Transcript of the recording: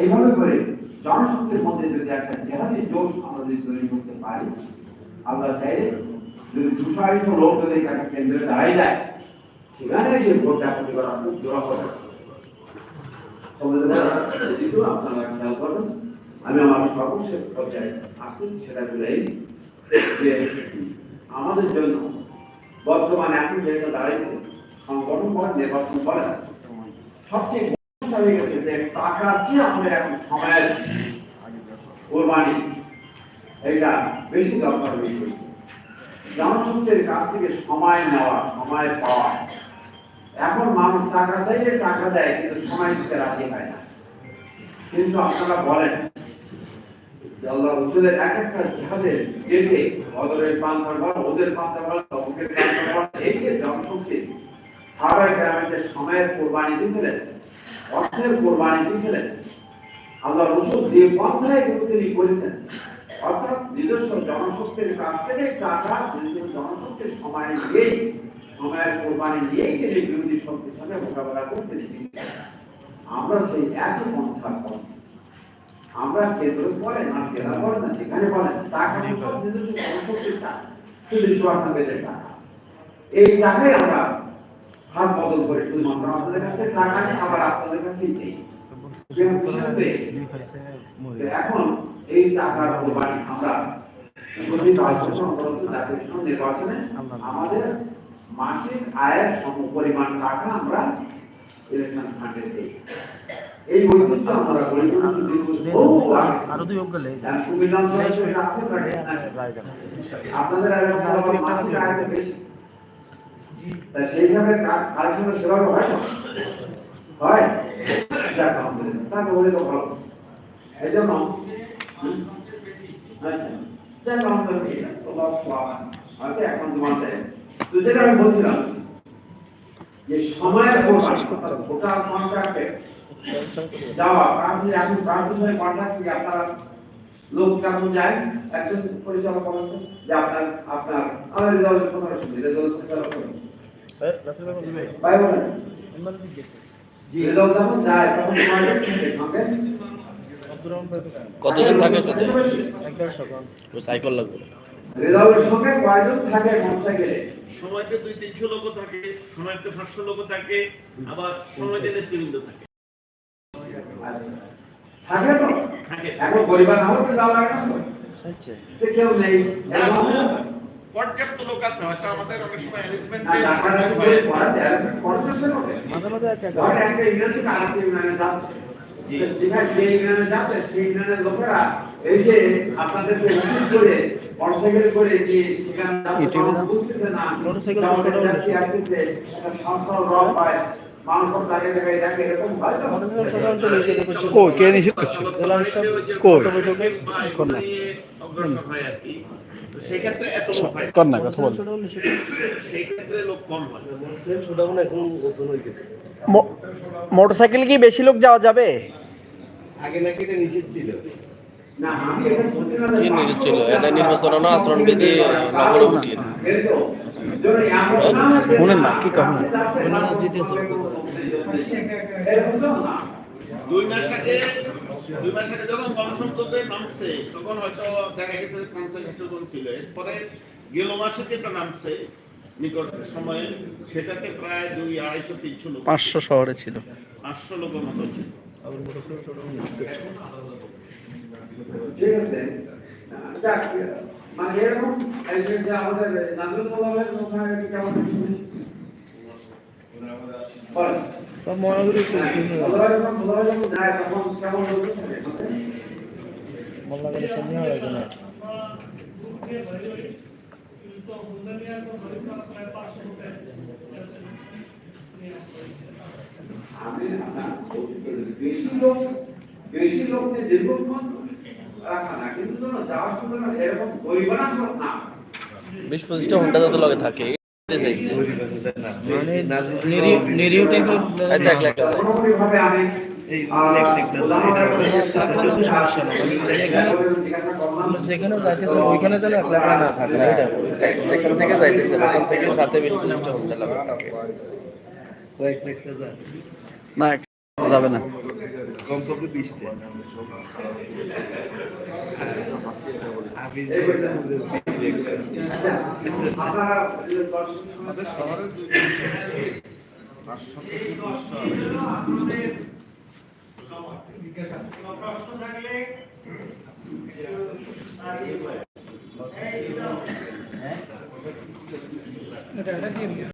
এইভাবে করে জনশক্তির মধ্যে যদি একটা জেহাদি জোশ আমরা যদি তৈরি করতে পারি, আল্লাহ চাইলে যদি দুশারিত লোক যদি একটা কেন্দ্রে দাঁড়াই যায়, সেখানে যে ভোটটা আপনি করা খুব জোড়া হবে আপনারা খেয়াল করবেন, আমি আমার সর্বশেষ পর্যায়ে আসি সেটা আমাদের জন্য বর্তমানে এখন যেটা দাঁড়িয়েছে, সংগঠন করে, নির্বাচন করে, সবচেয়ে হয়ে গেছে যে আমাদের এখন সময়ের কোরবানি? এটা বেশি দরকার হয়ে গেছে। কাছ থেকে সময় নেওয়া, সময় পাওয়া। এখন মানুষ টাকা চাইলে টাকা দেয়, কিন্তু সময় দিতে রাজি হয় না। কিন্তু আপনারা বলেন আল্লাহ এক একটা যেতে অদরের বল ওদের তবুকের প্রান্তর বল এই যে সাহাবাই কেরামের সময়ের কোরবানি দিয়েছিলেন। অর্থের কোরবানি দিয়েছিলেন আল্লাহ রসুল যে পন্থায় কিন্তু তিনি করেছেন। অর্থাৎ নিজস্ব জনশক্তির কাছ থেকে টাকা নিজস্ব জনশক্তির সময় নিয়েই সময়ের কোরবানি নিয়েই তিনি বিরোধী শক্তির সঙ্গে মোকাবেলা করতে আমরা সেই একই পন্থা করি আমরা কেন্দ্র করে না জেলা করে না সেখানে বলেন টাকা নিজস্ব জনশক্তির টাকা শুধু টাকা। এই টাকাই আমরা হাত বদল করে শুধুমাত্র আপনাদের কাছে টাকা নেই আবার আপনাদের কাছেই নেই। এখন এই টাকার কোরবানি আমরা নির্বাচনে। আমাদের মাসিক আয়ের সম পরিমাণ টাকা আমরা ইলেকশন ফান্ডে দিই। এই বৈধত্য আমরা গরিব। আপনাদের তো সেইভাবে কালেকশনের সেভাবে হয় না। হয়? তাকে বলে তো ভালো। এই জন্য আচ্ছা, যাওয়া এখন লোক কেমন যায়? একজন পরিচালক আপনার আপনার আমার রেজাল্ট রেজাল্ট করুন ভাই যখন যায় তখন সঙ্গে কতজন থাকে সাথে সাইকেল লাগবে রেজাল্টের সঙ্গে কয়জন থাকে সময়তে দুই তিনশো লোক থাকে সময়তে পাঁচশো লোক থাকে আবার সময়তে নেতৃবৃন্দ থাকে। থাকে তো? এখন পরিবার না যাওয়া লাগে না কেউ নেই। এরকম না? পর্যাপ্ত লোক আছে হয়তো আমাদের অনেক সময় অ্যারেঞ্জমেন্ট? মাঝে মাঝে। যেখানে যে যাচ্ছে, সেই লোকেরা এই যে করে মোটরসাইকেল করে সেখানে বুঝতেছে না। মোটরসাইকেল আসতেছে, একটা সংসার রব হয় কে নিষেধ করছে? কই করনা অগ্রসর আর কি তো সেক্ষেত্রে এত লোক কর না কথা বল। সেই ক্ষেত্রে লোক কম হয়। মোটরসাইকেল কি বেশি লোক যাওয়া যাবে? এটা ছিল। এটা নির্বাচন আচরণ বিধি নগর উঠিয়ে শুনেন কি কখন? না। দুই মাস আগে দুই মাস আগে যখন গণসংযোগে নামছে তখন হয়তো দেখা গেছে পঞ্চাশ জন ছিল। এরপরে গেল মাসে যেটা নামছে নিকট সময়ে সেটাতে প্রায় দুই আড়াইশো তিনশো লোক। পাঁচশো শহরে ছিল। পাঁচশো লোকের মতো ছিল। ঠিক আছে। মানে এরকম আমাদের নাজরুল ওখানে কেমন। সব মহানগরী সামনে হয় আমি আপনার বেশি লোক বেশি লোককে দীর্ঘক্ষণ রাখা না কিন্তু যাওয়ার সময় এরকম পরিমাণ না বিশ পঁচিশটা ঘণ্টা যাতে লগে থাকে। মানে লেখা আমি যেখানে যাইতেছে ওইখানে যেন একলা একলা না থাকে। যেখান থেকে যাইতেছে ওখান থেকে সাথে বিশ পঁচিশটা না যাবে না। বিশটা প্রশ্ন থাকলে এটা কি